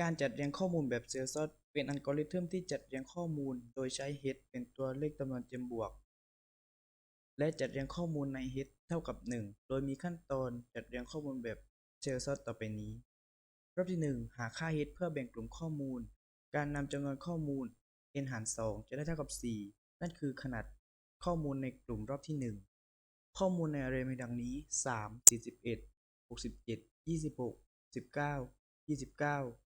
การจัดเรียงข้อมูลแบบเซลล์ซอร์เป็นอัลกอริทึมที่จัดเรียงข้อมูลโดยใช้ head เป็นตัวเลขจำนวนเต็มบวก และจัดเรียงข้อมูลใน head เท่ากับ 1 โดยมีขั้นตอนจัดเรียงข้อมูลแบบเซลล์ซอร์ต่อไปนี้ รอบที่ 1 หาค่า head เพื่อแบ่งกลุ่มข้อมูล การนำจำนวนข้อมูล n หาร 2 จะได้เท่ากับ 4 นั่นคือขนาดข้อมูลในกลุ่มรอบที่ 1 ข้อมูลใน array มีดังนี้ 3 41 67 26 19 29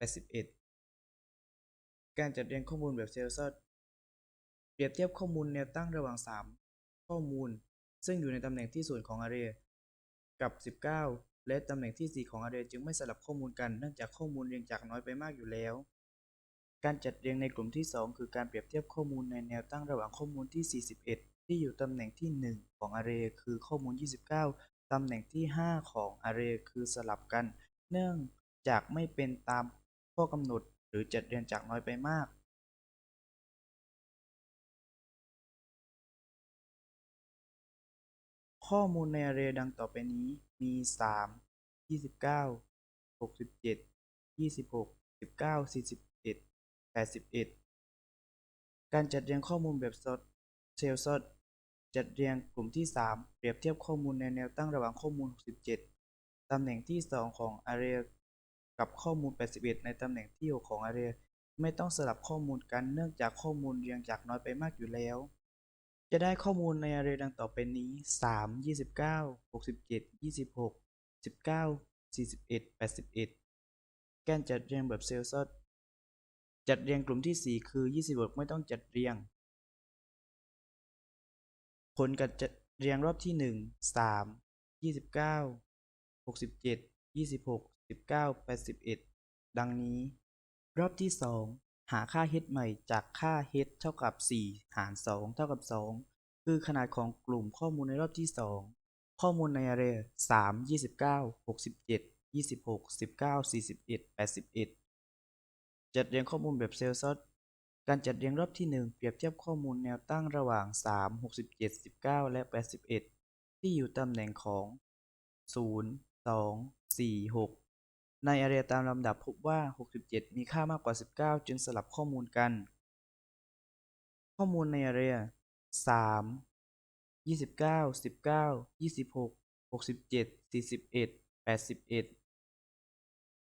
81 การจัดเรียงข้อมูลแบบเซลล์ซอร์เปรียบเทียบข้อมูลแนวตั้งระหว่าง 3 ข้อมูล ซึ่งอยู่ในตำแหน่งที่ศูนย์ของ array กับ 19 และตำแหน่งที่ 4 ของ array จึงไม่สลับข้อมูลกันเนื่องจากข้อมูลเรียงจากน้อยไปมากอยู่แล้ว การจัดเรียงในกลุ่มที่ 2 คือการเปรียบเทียบข้อมูลในแนวตั้งระหว่างข้อมูลที่ 41 ที่อยู่ตำแหน่งที่ 1 ของ array คือข้อมูล 29 ตำแหน่งที่ 5 ของ array คือสลับกัน เนื่องจากไม่เป็นตาม ข้อกำหนดหรือจัดเรียงจากน้อยไปมากข้อมูลใน array ดังต่อไปนี้มี 3 29 67 26 19 41 81 การจัดเรียงข้อมูลแบบซอร์ตเซลล์ซอร์ตจัดเรียงกลุ่มที่ 3 เปรียบเทียบข้อมูลในแนวตั้งระหว่างข้อมูล 67 ตำแหน่งที่ 2 ของ array กับข้อมูล 81 ในตำแหน่งที่ 6 ของ array ไม่ต้องสลับข้อมูลกันเนื่องจากข้อมูลเรียงจากน้อยไปมากอยู่แล้ว จะได้ข้อมูลใน array ดังต่อไปนี้ 3 29 67 26 19 41 81 การจัดเรียงแบบเซลล์ซอร์ตจัดเรียงกลุ่มที่ 4 คือ 26 ไม่ต้องจัดเรียง ผลการจัดเรียงรอบที่ 1 3 29 67 26 19 81 ดังนี้ รอบที่ 2 หาค่า h ใหม่จากค่า h เท่ากับ 4 หาร 2 เท่ากับ 2 คือขนาดของกลุ่มข้อมูลในรอบที่ 2 ข้อมูลใน array 3 29 67 26 19 41 81 จัดเรียงข้อมูลแบบเซลล์ซอร์การจัดเรียงรอบที่ 1 เปรียบเทียบข้อมูลแนวตั้งระหว่าง 3 67 19 และ 81 ที่อยู่ตำแหน่งของ 0 2 4 6 ใน array ตามลำดับพบว่า 67 มีค่ามากกว่า 19 จึงสลับข้อมูลกัน ข้อมูลใน array 3 29 19 26 67 41 81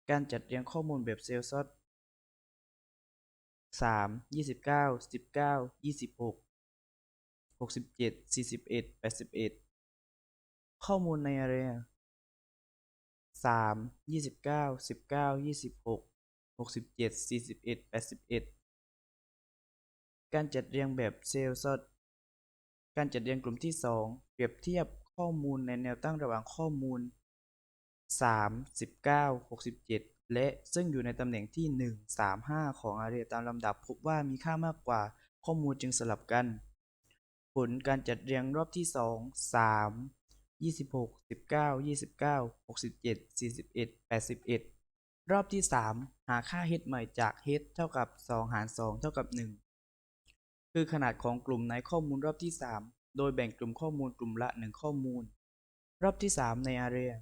การจัดเรียงข้อมูลแบบเซลล์ซอร์ต3 29 19 26 67 41 81 ข้อมูลใน array 3 29 19 26 67 41 81การจัดเรียงแบบเซลล์ซอร์ตการจัดเรียงกลุ่มที่2เปรียบเทียบข้อมูลในแนวตั้งระหว่างข้อมูล3 19 67และซึ่งอยู่ในตำแหน่งที่1 3 5ของ array ตามลำดับพบว่ามีค่ามากกว่าข้อมูลจึงสลับกัน ผลการจัดเรียงรอบที่ 2 3 26 19 29 67 41 81รอบที่3หาค่า h ใหม่จาก h เท่ากับ2หาร2เท่ากับ1คือขนาดของกลุ่มในข้อมูลรอบที่3โดยแบ่งกลุ่มข้อมูลกลุ่มละ1ข้อมูล รอบที่3ใน array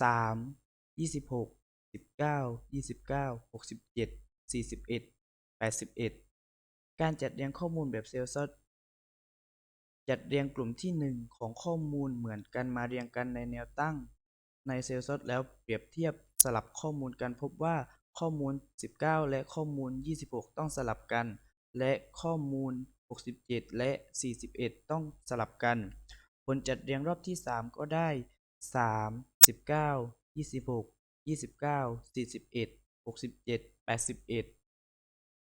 3 26 19 29 67 41 81การจัดเรียงข้อมูลแบบเซลล์ซอร์ต จัดเรียงกลุ่มที่ 1 ของข้อมูลเหมือนกันมาเรียงกันในแนวตั้ง ในเซลล์ซอร์ตแล้วเปรียบเทียบสลับข้อมูลกันพบว่าข้อมูล 19 และข้อมูล 26 ต้องสลับกัน และข้อมูล 67 และ 41 ต้องสลับกัน ผลจัดเรียงรอบที่ 3 ก็ได้ 3 19 26 29 41 67 81